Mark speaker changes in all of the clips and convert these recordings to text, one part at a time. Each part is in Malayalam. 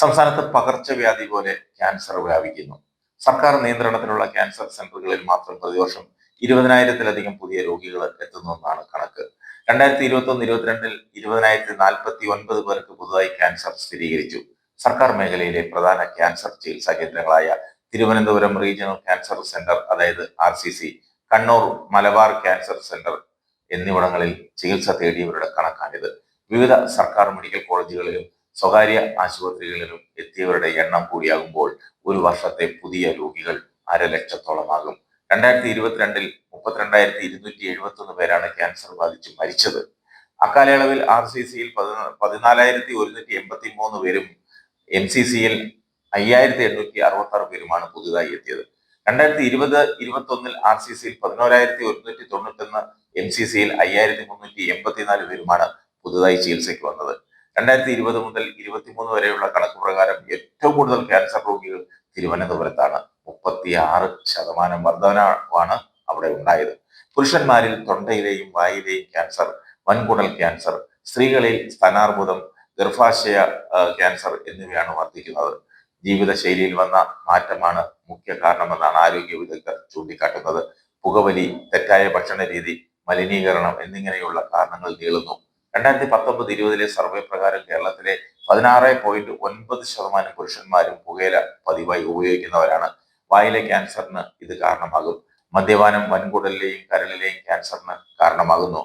Speaker 1: സംസ്ഥാനത്ത് പകർച്ചവ്യാധി പോലെ ക്യാൻസർ വ്യാപിക്കുന്നു. സർക്കാർ നിയന്ത്രണത്തിലുള്ള ക്യാൻസർ സെന്ററുകളിൽ മാത്രം പ്രതിവർഷം ഇരുപതിനായിരത്തിലധികം പുതിയ രോഗികൾ എത്തുന്നെന്നാണ് കണക്ക്. രണ്ടായിരത്തി ഇരുപത്തി ഒന്ന് ഇരുപത്തിരണ്ടിൽ ഇരുപതിനായിരത്തി നാൽപ്പത്തി ഒൻപത് പേർക്ക് പുതുതായി ക്യാൻസർ സ്ഥിരീകരിച്ചു. സർക്കാർ മേഖലയിലെ പ്രധാന ക്യാൻസർ ചികിത്സാ കേന്ദ്രങ്ങളായ തിരുവനന്തപുരം റീജിയണൽ ക്യാൻസർ സെന്റർ അതായത് R C C Kannur Malabar cancer centre എന്നിവിടങ്ങളിൽ ചികിത്സ തേടിയവരുടെ കണക്കാണിത്. വിവിധ സർക്കാർ മെഡിക്കൽ കോളേജുകളിലും സ്വകാര്യ ആശുപത്രികളിലും എത്തിയവരുടെ എണ്ണം കൂടിയാകുമ്പോൾ ഒരു വർഷത്തെ പുതിയ രോഗികൾ അരലക്ഷത്തോളമാകും. രണ്ടായിരത്തി ഇരുപത്തിരണ്ടിൽ മുപ്പത്തിരണ്ടായിരത്തി ഇരുന്നൂറ്റി എഴുപത്തി ഒന്ന് പേരാണ് ക്യാൻസർ ബാധിച്ച് മരിച്ചത്. അക്കാലയളവിൽ ആർ സി സിയിൽ പതിനാലായിരത്തി ഒരുന്നൂറ്റി എൺപത്തി മൂന്ന് പേരും എം സി സിയിൽ അയ്യായിരത്തി എണ്ണൂറ്റി അറുപത്തി ആറ് പേരുമാണ് പുതുതായി എത്തിയത്. രണ്ടായിരത്തി ഇരുപത് ഇരുപത്തി ഒന്നിൽ ആർ സി സിയിൽ പതിനോരായിരത്തി ഒരുന്നൂറ്റി തൊണ്ണൂറ്റൊന്ന് എം സി സിയിൽ അയ്യായിരത്തി മുന്നൂറ്റി എൺപത്തിനാല് പേരുമാണ് പുതുതായി ചികിത്സയ്ക്ക് വന്നത്. രണ്ടായിരത്തി ഇരുപത് മുതൽ ഇരുപത്തിമൂന്ന് വരെയുള്ള കണക്ക് പ്രകാരം ഏറ്റവും കൂടുതൽ ക്യാൻസർ രോഗികൾ തിരുവനന്തപുരത്താണ്. മുപ്പത്തി ആറ് ശതമാനം വർധനമാണ് അവിടെ ഉണ്ടായത്. പുരുഷന്മാരിൽ തൊണ്ടയിലെയും വായിലെയും ക്യാൻസർ വൻകുടൽ ക്യാൻസർ സ്ത്രീകളിൽ സ്ഥാനാർബുദം ഗർഭാശയ ക്യാൻസർ എന്നിവയാണ് വർദ്ധിക്കുന്നത് ജീവിതശൈലിയിൽ വന്ന മാറ്റമാണ് മുഖ്യ കാരണമെന്നാണ് ആരോഗ്യ വിദഗ്ധർ ചൂണ്ടിക്കാട്ടുന്നത്. പുകവലി തെറ്റായ ഭക്ഷണ രീതി മലിനീകരണം എന്നിങ്ങനെയുള്ള കാരണങ്ങൾ നീളുന്നു. രണ്ടായിരത്തി പത്തൊമ്പത് ഇരുപതിലെ സർവേ പ്രകാരം കേരളത്തിലെ പതിനാറ് പോയിന്റ് ഒൻപത് ശതമാനം പുരുഷന്മാരും പുകയില പതിവായി ഉപയോഗിക്കുന്നവരാണ്. വായിലെ ക്യാൻസറിന് ഇത് കാരണമാകും. മദ്യപാനം വൻകുടലിലെയും കരളിലെയും ക്യാൻസറിന് കാരണമാകുന്നു.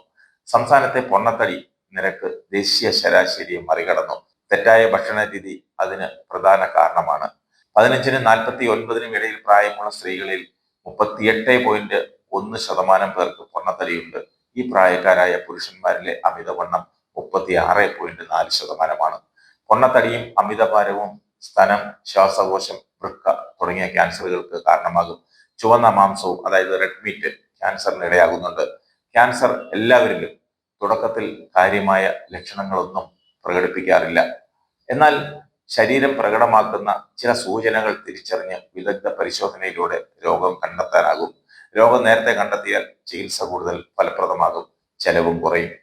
Speaker 1: സംസ്ഥാനത്തെ പൊണ്ണത്തടി നിരക്ക് ദേശീയ ശരാശരിയെ മറികടന്നു. തെറ്റായ ഭക്ഷണ രീതി അതിന് പ്രധാന കാരണമാണ്. പതിനഞ്ചിനും നാൽപ്പത്തി ഒൻപതിനും ഇടയിൽ പ്രായമുള്ള സ്ത്രീകളിൽ മുപ്പത്തിയെട്ട് പോയിന്റ് ഒന്ന് ശതമാനം പേർക്ക് പൊണ്ണത്തടിയുണ്ട്. ഈ പ്രായക്കാരായ പുരുഷന്മാരിലെ അമിതവണ്ണം മുപ്പത്തി ആറ് പോയിന്റ് നാല് ശതമാനമാണ്. പൊണ്ണത്തടിയും അമിതഭാരവും സ്തനം ശ്വാസകോശം വൃക്ക തുടങ്ങിയ ക്യാൻസറുകൾക്ക് കാരണമാകും. ചുവന്ന മാംസവും അതായത് റെഡ് മീറ്റ് ക്യാൻസറിന് ഇടയാകുന്നുണ്ട്. ക്യാൻസർ എല്ലാവരിലും തുടക്കത്തിൽ കാര്യമായ ലക്ഷണങ്ങളൊന്നും പ്രകടിപ്പിക്കാറില്ല. എന്നാൽ ശരീരം പ്രകടമാക്കുന്ന ചില സൂചനകൾ തിരിച്ചറിഞ്ഞ് വിദഗ്ധ പരിശോധനയിലൂടെ രോഗം കണ്ടെത്താനാകും. രോഗം നേരത്തെ കണ്ടെത്തിയാൽ ചികിത്സ കൂടുതൽ ഫലപ്രദമാകും ചെലവും കുറയും.